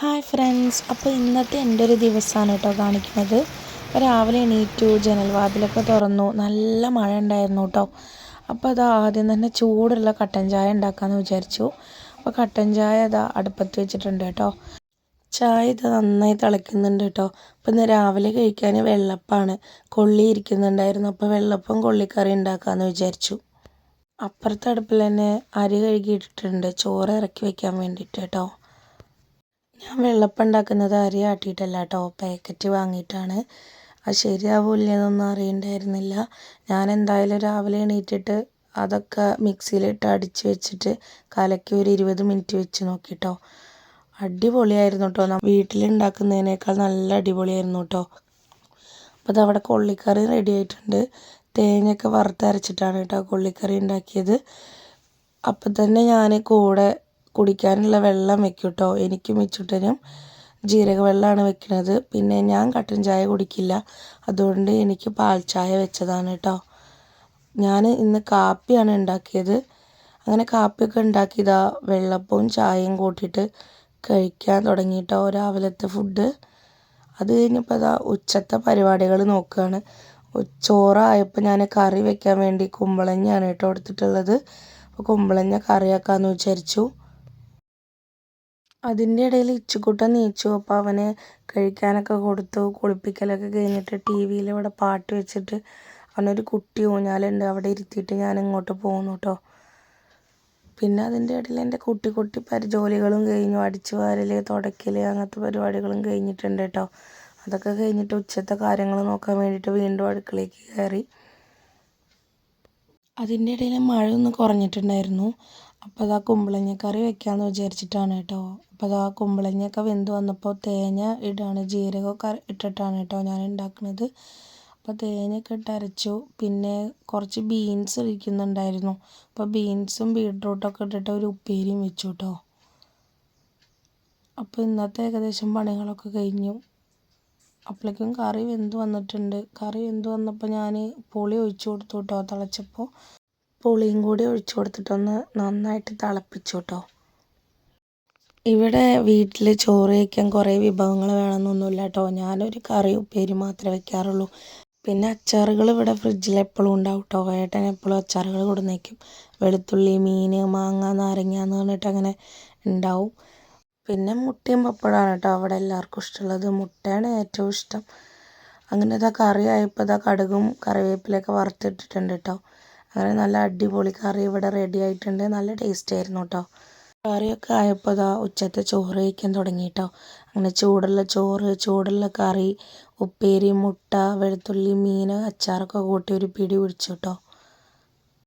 Hi friends അപ്പോൾ ഇന്നത്തെ എന്റെ ഒരു ദിവസമാണ് കേട്ടോ കാണിക്കുന്നത്. രാവിലെ എണീറ്റു ജനൽവാതിലൊക്കെ തുറന്നു. നല്ല മഴ ഉണ്ടായിരുന്നു കേട്ടോ. അപ്പോൾ അത് ആദ്യം തന്നെ ചൂടുള്ള കട്ടൻ ചായ ഉണ്ടാക്കാമെന്ന് വിചാരിച്ചു. അപ്പോൾ കട്ടൻ ചായ അതാ അടുപ്പത്ത് വെച്ചിട്ടുണ്ട് കേട്ടോ. ചായ ഇത് നന്നായി തിളയ്ക്കുന്നുണ്ട് കേട്ടോ. അപ്പോൾ ഇന്ന് രാവിലെ കഴിക്കാൻ വെള്ളപ്പമാണ് കൊള്ളി ഇരിക്കുന്നുണ്ടായിരുന്നു. അപ്പോൾ വെള്ളപ്പം കൊള്ളിക്കറി ഉണ്ടാക്കാമെന്ന് വിചാരിച്ചു. അപ്പുറത്തെ അടുപ്പിൽ തന്നെ അരി കഴുകിയിട്ടിട്ടുണ്ട്. ചോറ് ഇറക്കി വെക്കാൻ വേണ്ടിയിട്ട് കേട്ടോ. ഞാൻ വെള്ളപ്പം ഉണ്ടാക്കുന്നത് അരി ആട്ടിയിട്ടല്ല കേട്ടോ. പാക്കറ്റ് വാങ്ങിയിട്ടാണ്. അത് ശരിയാവില്ലെന്നൊന്നും അറിയണ്ടായിരുന്നില്ല. ഞാൻ എന്തായാലും രാവിലെ എണീറ്റിട്ട് അതൊക്കെ മിക്സിയിലിട്ട് അടിച്ച് വെച്ചിട്ട് കലക്കി ഒരു ഇരുപത് മിനിറ്റ് വെച്ച് നോക്കിട്ടോ അടിപൊളിയായിരുന്നു കേട്ടോ വീട്ടിലുണ്ടാക്കുന്നതിനേക്കാൾ നല്ല അടിപൊളിയായിരുന്നു കേട്ടോ അപ്പോൾ അതവിടെ കൊള്ളിക്കറി റെഡി ആയിട്ടുണ്ട്. തേങ്ങയൊക്കെ വറുത്തരച്ചിട്ടാണ് കേട്ടോ കൊള്ളിക്കറി ഉണ്ടാക്കിയത്. അപ്പം തന്നെ ഞാൻ കൂടെ കുടിക്കാനുള്ള വെള്ളം വെക്കും കേട്ടോ എനിക്കും മിച്ചുട്ടനും ജീരക വെള്ളമാണ് വെക്കുന്നത് പിന്നെ ഞാൻ കട്ടൻ ചായ കുടിക്കില്ല. അതുകൊണ്ട് എനിക്ക് പാൽ ചായ വെച്ചതാണ് കേട്ടോ ഞാൻ ഇന്ന് കാപ്പിയാണ് ഉണ്ടാക്കിയത്. അങ്ങനെ കാപ്പിയൊക്കെ ഉണ്ടാക്കിയതാ വെള്ളപ്പവും ചായയും കൂട്ടിയിട്ട് കഴിക്കാൻ തുടങ്ങിയിട്ടോ രാവിലത്തെ ഫുഡ്. അത് കഴിഞ്ഞപ്പോൾ അതാ ഉച്ചത്തെ പരിപാടികൾ നോക്കുകയാണ് ചോറായപ്പോൾ ഞാൻ കറി വെക്കാൻ വേണ്ടി കുമ്പളങ്ങയാണ് കേട്ടോ എടുത്തിട്ടുള്ളത്. അപ്പോൾ കുമ്പളങ്ങ കറിയാക്കാമെന്ന് വിചാരിച്ചു. അതിന്റെ ഇടയിൽ ഇച്ചുക്കുട്ടൻ നീച്ചു അപ്പോൾ അവന് കഴിക്കാനൊക്കെ കൊടുത്തു കുളിപ്പിക്കലൊക്കെ കഴിഞ്ഞിട്ട് ടി വിയിൽ ഇവിടെ പാട്ട് വെച്ചിട്ട് അവനൊരു കുട്ടി ഊഞ്ഞാലുണ്ട് അവിടെ ഇരുത്തിയിട്ട് ഞാൻ ഇങ്ങോട്ട് പോകുന്നു കേട്ടോ പിന്നെ അതിന്റെ ഇടയിൽ എന്റെ കുട്ടി കുട്ടി പരി ജോലികളും കഴിഞ്ഞു അടിച്ചു വാരൽ തുടയ്ക്കൽ അങ്ങനത്തെ പരിപാടികളും കഴിഞ്ഞിട്ടുണ്ട് കേട്ടോ അതൊക്കെ കഴിഞ്ഞിട്ട് ഉച്ചത്തെ കാര്യങ്ങൾ നോക്കാൻ വേണ്ടിയിട്ട് വീണ്ടും അടുക്കളയ്ക്ക് കയറി. അതിന്റെ ഇടയിൽ മഴ ഒന്ന് കുറഞ്ഞിട്ടുണ്ടായിരുന്നു. അപ്പോൾ അതാ കുമ്പളങ്ങ കറി വെക്കാമെന്ന് വിചാരിച്ചിട്ടാണ് കേട്ടോ. അപ്പോൾ അതാ കുമ്പളങ്ങയൊക്കെ വെന്ത് വന്നപ്പോൾ തേങ്ങ ഇടാണ്. ജീരകമൊക്കെ ഇട്ടിട്ടാണ് കേട്ടോ ഞാൻ ഉണ്ടാക്കുന്നത് അപ്പോൾ തേങ്ങയൊക്കെ ഇട്ട് അരച്ചു. പിന്നെ കുറച്ച് ബീൻസ് ഇരിക്കുന്നുണ്ടായിരുന്നു. അപ്പോൾ ബീൻസും ബീട്രൂട്ടൊക്കെ ഇട്ടിട്ട് ഒരു ഉപ്പേരിയും വെച്ചു കേട്ടോ. അപ്പോൾ ഇന്നത്തെ ഏകദേശം പണികളൊക്കെ കഴിഞ്ഞു. അപ്പോഴേക്കും കറി വെന്ത് വന്നിട്ടുണ്ട്. കറി വെന്ത് വന്നപ്പോൾ ഞാൻ പുളി ഒഴിച്ചു കൊടുത്തു കേട്ടോ തിളച്ചപ്പോൾ പുളിയും കൂടി ഒഴിച്ചു കൊടുത്തിട്ടൊന്ന് നന്നായിട്ട് തിളപ്പിച്ചു കേട്ടോ ഇവിടെ വീട്ടിൽ ചോറ് വയ്ക്കാൻ കുറേ വിഭവങ്ങൾ വേണമെന്നൊന്നുമില്ല കേട്ടോ ഞാനൊരു കറി ഉപ്പേരി മാത്രമേ വെക്കാറുള്ളൂ. പിന്നെ അച്ചാറുകൾ ഇവിടെ ഫ്രിഡ്ജിൽ എപ്പോഴും ഉണ്ടാവും കേട്ടോ ഏട്ടൻ എപ്പോഴും അച്ചാറുകൾ കൊടുന്നേക്കും. വെളുത്തുള്ളി മീൻ മാങ്ങ നാരങ്ങ എന്ന് പറഞ്ഞിട്ട് അങ്ങനെ ഉണ്ടാവും. പിന്നെ മുട്ടയും പപ്പടമാണ് കേട്ടോ അവിടെ എല്ലാവർക്കും ഇഷ്ടമുള്ളത്. മുട്ടയാണ് ഏറ്റവും ഇഷ്ടം. അങ്ങനെ ഇതാ കറി ആയപ്പോൾ ഇതാ കടുകും കറിവേപ്പിലൊക്കെ വറുത്തിട്ടിട്ടുണ്ട് കേട്ടോ. അങ്ങനെ നല്ല അടിപൊളി കറി ഇവിടെ റെഡി ആയിട്ടുണ്ട്. നല്ല ടേസ്റ്റ് ആയിരുന്നു കേട്ടോ. കറിയൊക്കെ ആയപ്പോൾ ഇതാ ഉച്ചത്തെ ചോറ് കഴിക്കാൻ തുടങ്ങി കേട്ടോ. അങ്ങനെ ചൂടുള്ള ചോറ് ചൂടുള്ള കറി ഉപ്പേരി മുട്ട വെളുത്തുള്ളി മീൻ അച്ചാറൊക്കെ കൂട്ടി ഒരു പിടി പിടിച്ചു കേട്ടോ.